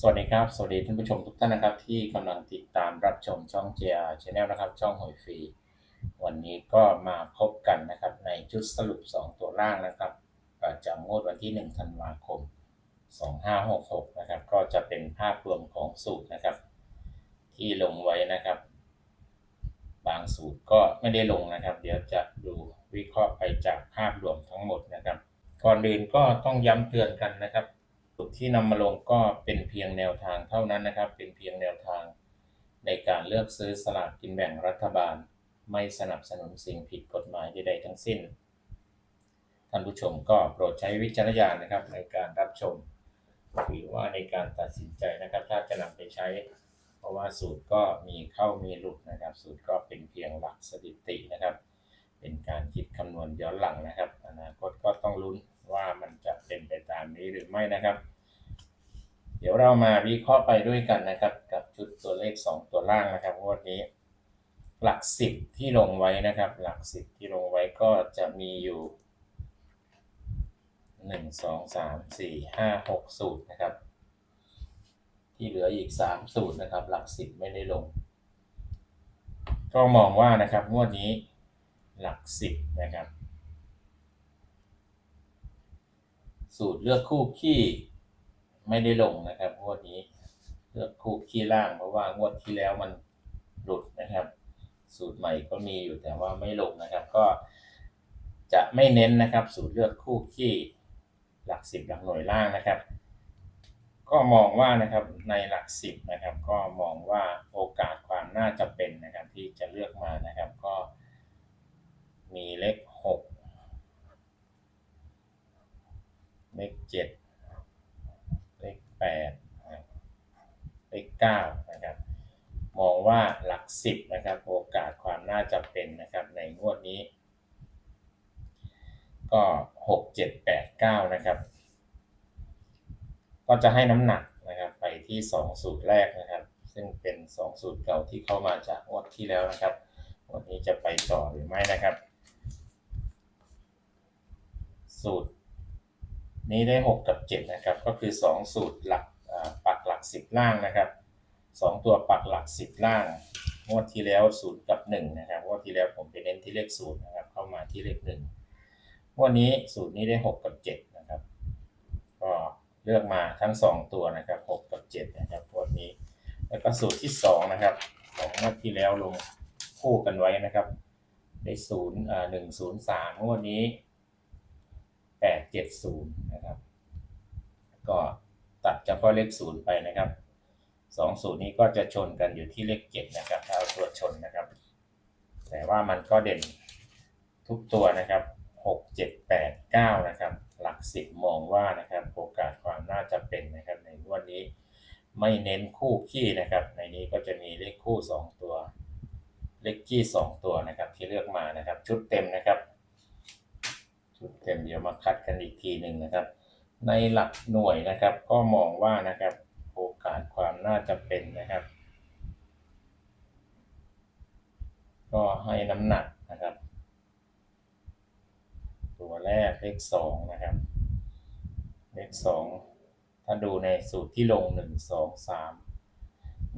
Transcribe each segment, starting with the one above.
สวัสดีครับ สวัสดีท่านผู้ชมทุกท่านนะครับ ที่กำลังติดตามรับชมช่อง JR Channel นะครับ ช่องหอยฟรี วันนี้ก็มาพบกันนะครับ ในชุดสรุป 2 ตัวล่างนะครับประจำงวดวันที่ 1 ธันวาคม 2566 นะครับ ก็จะเป็นภาพรวมของสูตรนะครับ ที่ลงไว้นะครับ บางสูตรก็ไม่ได้ลงนะครับ เดี๋ยวจะดูวิเคราะห์ไปจากภาพรวมทั้งหมดนะครับ ก่อนอื่นก็ต้องย้ำเตือนกันนะครับ ตรที่นำมาลงก็เป็นเพียงแนวทางเท่านั้นนะครับ เป็นเพียงแนวทาง ในการเลือกซื้อสลากกินแบ่งรัฐบาล ไม่สนับสนุนสิ่งผิดกฎหมายใดๆทั้งสิ้น ท่านผู้ชมก็โปรดใช้วิจารณญาณนะครับ ในการรับชมหรือว่าในการตัดสินใจนะครับ ถ้าจะนำไปใช้ เพราะว่าสูตรก็มีเข้ามีหลุดนะครับ สูตรก็เป็นเพียงหลักสถิตินะครับ เป็นการคิดคำนวณย้อนหลังนะครับ อนาคตก็ต้องลุ้นว่ามันจะเป็นไปตามนี้หรือไม่นะครับ เดี๋ยวเรามาวิเคราะห์ไปด้วยกันนะครับ กับชุดตัวเลข 2 ตัวล่างนะครับงวดนี้ หลัก 10 ที่ลงไว้นะครับ หลัก 10 ที่ลงไว้ก็จะมีอยู่ 1 2 3 4 5 6 สูตรนะครับ ที่เหลืออีก 3 สูตรนะครับ หลัก 10 ไม่ได้ลง ก็มองว่านะครับงวดนี้หลัก 10 นะครับ สูตรเลือกคู่ขี้ ไม่ได้ลงนะครับงวดนี้เลือกคู่ขี้ล่างเพราะว่างวดที่แล้วมันหลุดนะครับ สูตรใหม่ก็มีอยู่แต่ว่าไม่ลงนะครับ ก็จะไม่เน้นนะครับ สูตรเลือกคู่ขี้หลักสิบหลักหน่วยล่างนะครับ ก็มองว่านะครับในหลักสิบนะครับ ก็มองว่าโอกาสความน่าจะเป็นนะครับ ที่จะเลือกมานะครับ ก็มีเลขหกเลขเจ็ด 19นะครับมองว่าหลัก 10นะครับโอกาสความน่าจะเป็นนะครับในงวดนี้ ก็ 6 7 8 9นะครับก็จะให้น้ำหนักนะครับไปที่ 2 สูตรแรกนะครับ ซึ่งเป็น 2 สูตรเก่าที่เข้ามาจากงวดที่แล้วนะครับวันนี้จะไปต่อหรือไม่นะครับ สูตรนี้ได้ 6 กับ 7 นะครับ ก็คือ 2 สูตรหลักปักหลัก 10 ล่างนะครับ 2ตัวปักหลัก10ล่างงวดที่แล้ว0กับ1นะครับงวดที่แล้วผมไปเน้นที่เลข0นย์นะครับเข้ามาที่เลข1งงวดนี้สูตรนี้ได้6กับ7นะครับ ก็เลือกมาทั้ง2ตัวนะครับ6กับ7นะครับงวดนี้ แล้วก็สูตรที่2นะครับของงวดที่แล้วลงคู่กันไว้นะครับได้0อ่า1 0 3งวดนี้แปดเจ็ดศูนย์นะครับ ก็ตัดเฉพาะเลขศูนย์ไปนะครับ สองศูนย์นี้ก็จะชนกันอยู่ที่เลขเจ็ดนะครับถ้าเอาตัวชนนะครับ แต่ว่ามันก็เด่นทุกตัวนะครับหกเจ็ดแปดเก้านะครับ หลักสิบมองว่านะครับโอกาสความน่าจะเป็นนะครับในงวดนี้ไม่เน้นคู่ขี้นะครับ ในนี้ก็จะมีเลขคู่สองตัว เลขขี้สองตัวนะครับ ที่เลือกมานะครับ ชุดเต็มนะครับ ชุดเต็มเดี๋ยวมาคัดกันอีกทีหนึ่งนะครับ ในหลักหน่วยนะครับ ก็มองว่านะครับ โอกาสความน่าจะเป็นนะครับ ก็ให้น้ำหนักนะครับ ตัวแรกเลขสองนะครับ เลขสองถ้าดูในสูตรที่ลงหนึ่งสองสาม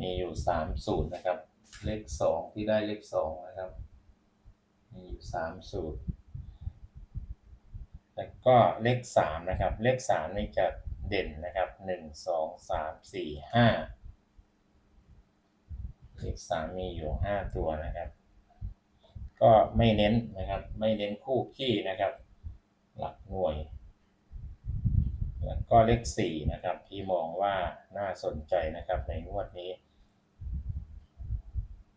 มีอยู่สามสูตรนะครับ เลขสองที่ได้เลขสองนะครับ มีอยู่สามสูตร แล้วก็เลขสามนะครับ เลขสามนี่จะ เด่นนะครับหนึ่งสองสามสี่ห้าเลขสามมีอยู่ห้าตัวนะครับ ก็ไม่เน้นนะครับ ไม่เน้นคู่ขี้นะครับ หลักหน่วย แล้วก็เลขสี่นะครับ ที่มองว่าน่าสนใจนะครับในงวดนี้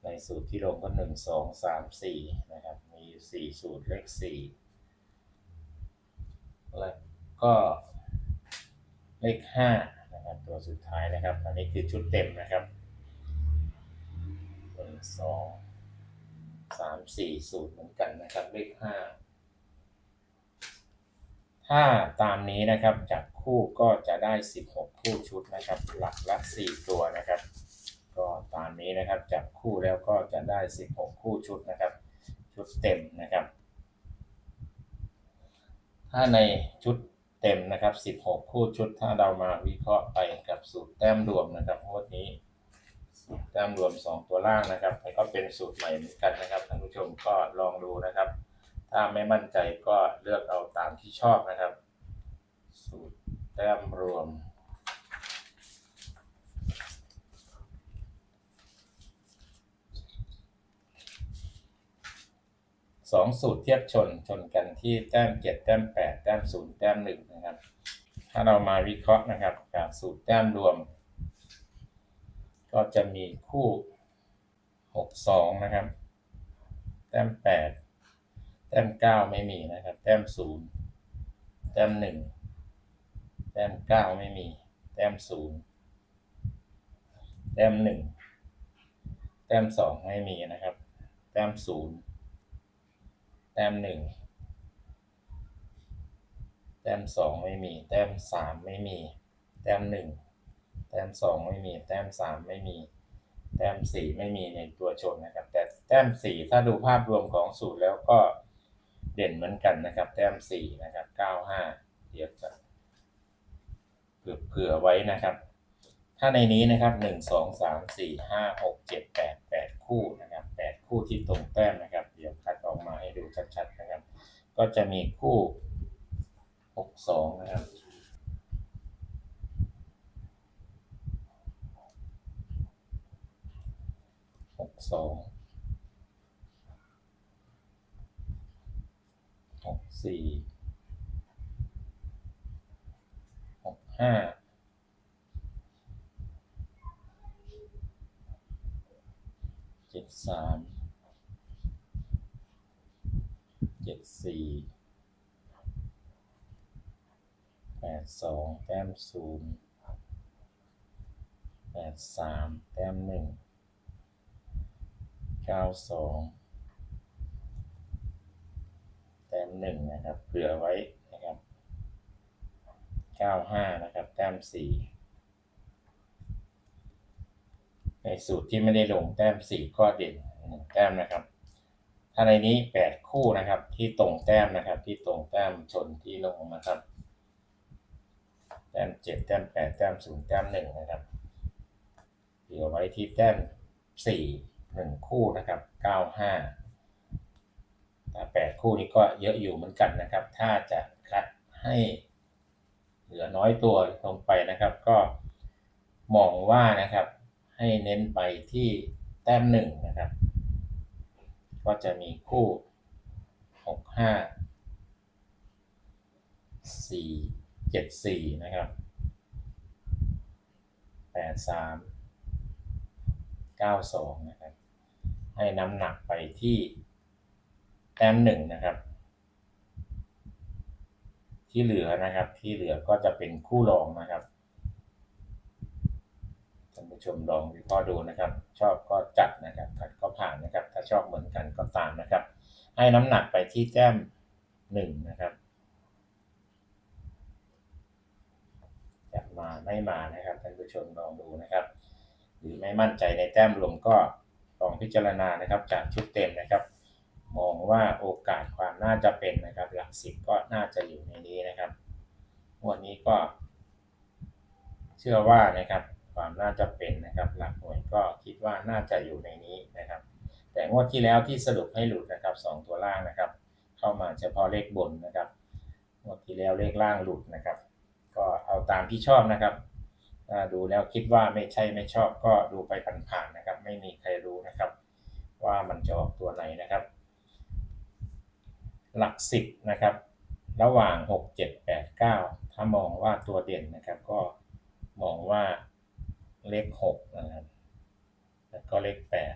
ในสูตรที่ลงก็หนึ่งสองสามสี่นะครับ มีสี่สูตรเลขสี่แล้วก็ เลขห้านะครับตัวสุดท้ายนะครับ อันนี้คือชุดเต็มนะครับหนึ่งสองสามสี่สูตรเหมือนกันนะครับ เลขห้าถ้าตามนี้นะครับจากคู่ก็จะได้สิบหกคู่ชุดนะครับ หลักละสี่ตัวนะครับ ก็ตามนี้นะครับจับคู่แล้วก็จะได้สิบหกคู่ชุดนะครับ ชุดเต็มนะครับ ถ้าในชุด เต็มนะครับ 16 คู่ชุดถ้าเรามาวิเคราะห์ไปกับสูตรแต้มรวมนะครับงวดนี้สูตรแต้มรวมสองตัวล่างนะครับแล้วก็เป็นสูตรใหม่เหมือนกันนะครับท่านผู้ชมก็ลองดูนะครับ ถ้าไม่มั่นใจก็เลือกเอาตามที่ชอบนะครับ สูตรแต้มรวม สองสูตรเทียบชนชนกันที่แต้มเจ็ดแต้มแปดแต้มศูนย์แต้มหนึ่งนะครับ ถ้าเรามาวิเคราะห์นะครับจากสูตรแต้มรวม ก็จะมีคู่หกสองนะครับ แต้มแปดแต้มเก้าไม่มีนะครับ แต้มศูนย์แต้มหนึ่งแต้มเก้าไม่มี แต้มศูนย์แต้มหนึ่งแต้มสองไม่มีนะครับ แต้มศูนย์ แต้มหนึ่งแต้มสองไม่มี แต้มสามไม่มี แต้มหนึ่งแต้มสองไม่มี แต้มสามไม่มี แต้มสี่ไม่มีในตัวชนนะครับ แต่แต้มสี่ถ้าดูภาพรวมของสูตรแล้วก็เด่นเหมือนกันนะครับ แต้มสี่นะครับเก้าห้าเดี๋ยวจะเผื่อไว้นะครับ ถ้าในนี้นะครับหนึ่งสองสามสี่ห้าหกเจ็ดแปดแปดคู่นะครับแปดคู่ที่ตรงแต้มนะครับ ดี๋ยวคัดออกมาให้ดูชัดๆนะครับ ก็จะมีคู่หกสองนะครับหกสองหกสี่หกห้าเจ็ดสามเจ็ดสี่แปดสองแต้มศูนย์แปดสามแต้มหนึ่งเก้าสองแต้มหนึ่งนะครับเผื่อไว้นะครับเก้าห้านะครับ แต้มสี่ในสูตรที่ไม่ได้ลงแต้มสี่ก็เด่นหนึ่งแต้มนะครับาในนี้แปดคู่นะครับ ที่ตรงแต้มนะครับ ที่ตรงแต้มชนที่ลงนะครับ แต้มเจ็ดแต้มแปดแต้มศูนย์แต้มหนึ่งนะครับเหลือไว้ที่แต้มสี่หนึ่งคู่นะครับเก้าห้าถ้าแปดคู่นี้ก็เยอะอยู่เหมือนกันนะครับ ถ้าจะคัดให้เหลือน้อยตัวลงไปนะครับ ก็มองว่านะครับ ให้เน้นไปที่แต้มหนึ่งนะครับ ก็จะมีคู่หกห้าสี่เจ็ดสี่นะครับแปดสามเก้าสองนะครับ ให้น้ำหนักไปที่แต้มหนึ่งนะครับ ที่เหลือนะครับที่เหลือก็จะเป็นคู่รองนะครับานผู้ชมลองวิเคราะห์ดูนะครับ ชอบก็จัดนะครับขัดก็ผ่านนะครับ ถ้าชอบเหมือนกันก็ตามนะครับ ให้น้ำหนักไปที่แต้มหนึ่งนะครับจะมาไม่มานะครับท่านผู้ชมลองดูนะครับ หรือไม่มั่นใจในแต้มรวมก็ลองพิจารณานะครับจากชุดเต็มนะครับ มองว่าโอกาสความน่าจะเป็นนะครับ หลักสิบก็น่าจะอยู่ในนี้นะครับ วันนี้ก็ เชื่อว่านะครับ ความน่าจะเป็นนะครับ หลักหน่วยก็คิดว่าน่าจะอยู่ในนี้นะครับ แต่งวดที่แล้วที่สรุปให้หลุดนะครับสองตัวล่างนะครับ เข้ามาเฉพาะเลขบนนะครับงวดที่แล้วเลขล่างหลุดนะครับ ก็เอาตามที่ชอบนะครับถ้าดูแล้วคิดว่าไม่ใช่ไม่ชอบก็ดูไปผ่านๆนะครับ ไม่มีใครรู้นะครับ ว่ามันจะออกตัวไหนนะครับ หลักสิบนะครับ ระหว่างหกเจ็ดแปดเก้าถ้ามองว่าตัวเด่นนะครับ ก็มองว่า เลขหกนะครับ แล้วก็เลขแปด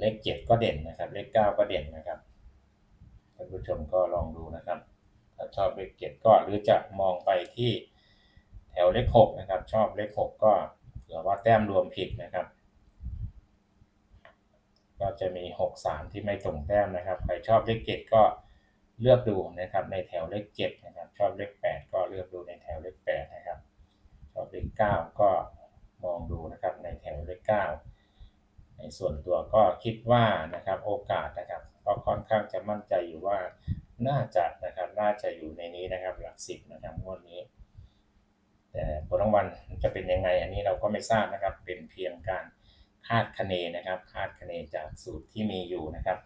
เลขเจ็ดก็เด่นนะครับ เลขเก้าก็เด่นนะครับท่านผู้ชมก็ลองดูนะครับ ถ้าชอบเลขเจ็ดก็หรือจะมองไปที่แถวเลขหกนะครับ ชอบเลขหกก็เผื่อว่าแต้มรวมผิดนะครับ ก็จะมีหกสามที่ไม่ตรงแต้มนะครับ ใครชอบเลขเจ็ดก็เลือกดูนะครับในแถวเลขเจ็ดนะครับ ชอบเลขแปดก็เลือกดูในแถวเลขแปดนะครับ ชอบเลขเก้าก็มองดูนะครับในแถวเลขเก้าในส่วนตัวก็คิดว่านะครับโอกาสนะครับก็ค่อนข้างจะมั่นใจอยู่ว่าน่าจะนะครับน่าจะอยู่ในนี้นะครับหลักสิบนะครับงวดนี้ แต่ผลรางวัลจะเป็นยังไง อันนี้เราก็ไม่ทราบนะครับ เป็นเพียงการคาดคะเนนะครับ คาดคะเนจากสูตรที่มีอยู่นะครับ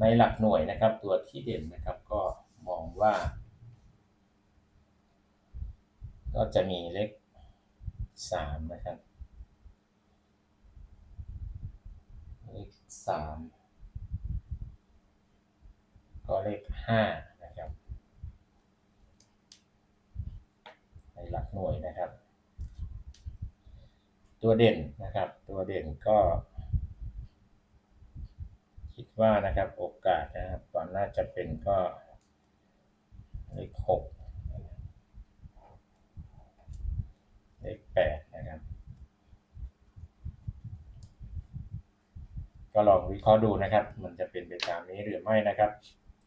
ในหลักหน่วยนะครับ ตัวที่เด่นนะครับก็มองว่า ก็จะมีเลข สามนะครับเลขสามก็เลขห้านะครับ ในหลักหน่วยนะครับ ตัวเด่นนะครับ ตัวเด่นก็ คิดว่านะครับโอกาสนะครับตอนน่าจะเป็นก็เลขหก เลขแปดนะครับ ก็ลองวิเคราะห์ดูนะครับ มันจะเป็นไปตามนี้หรือไม่นะครับ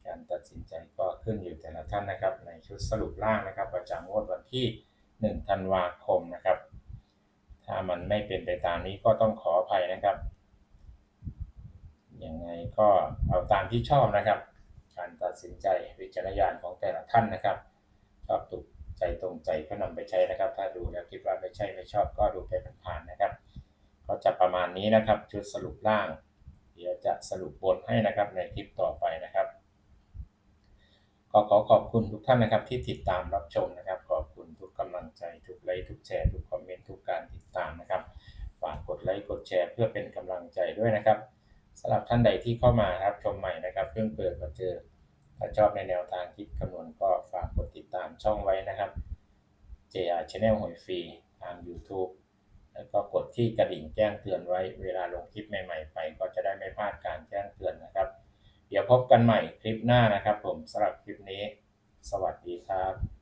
การตัดสินใจก็ขึ้นอยู่แต่ละท่านนะครับ ในชุดสรุปล่างนะครับ ประจำงวดวันที่1ธันวาคมนะครับ ถ้ามันไม่เป็นไปตามนี้ก็ต้องขออภัยนะครับ ยังไงก็เอาตามที่ชอบนะครับ การตัดสินใจวิจารณญาณของแต่ละท่านนะครับชอบถูก ใจตรงใจก็นำไปใช้นะครับ ถ้าดูแล้วคิดว่าไม่ใช่ไม่ชอบก็ดูไปผ่านๆนะครับ ก็จะประมาณนี้นะครับชุดสรุปล่าง เดี๋ยวจะสรุปบนให้นะครับในคลิปต่อไปนะครับก็ขอขอบคุณทุกท่านนะครับที่ติดตามรับชมนะครับ ขอบคุณทุกกำลังใจทุกไลค์ทุกแชร์ทุกคอมเมนต์ทุกการติดตามนะครับฝากกดไลค์กดแชร์เพื่อเป็นกำลังใจด้วยนะครับสำหรับท่านใดที่เข้ามารับชมใหม่นะครับเพิ่งเปิดมาเจอ ถ้าชอบในแนวทางคิดคำนวณก็ฝากกดติดตามช่องไว้นะครับ JR Channel หวยฟรีทาง YouTube แล้วก็กดที่กระดิ่งแจ้งเตือนไว้เวลาลงคลิปใหม่ๆไป ก็จะได้ไม่พลาดการแจ้งเตือนนะครับ เดี๋ยวพบกันใหม่คลิปหน้านะครับ ผมสำหรับคลิปนี้ สวัสดีครับ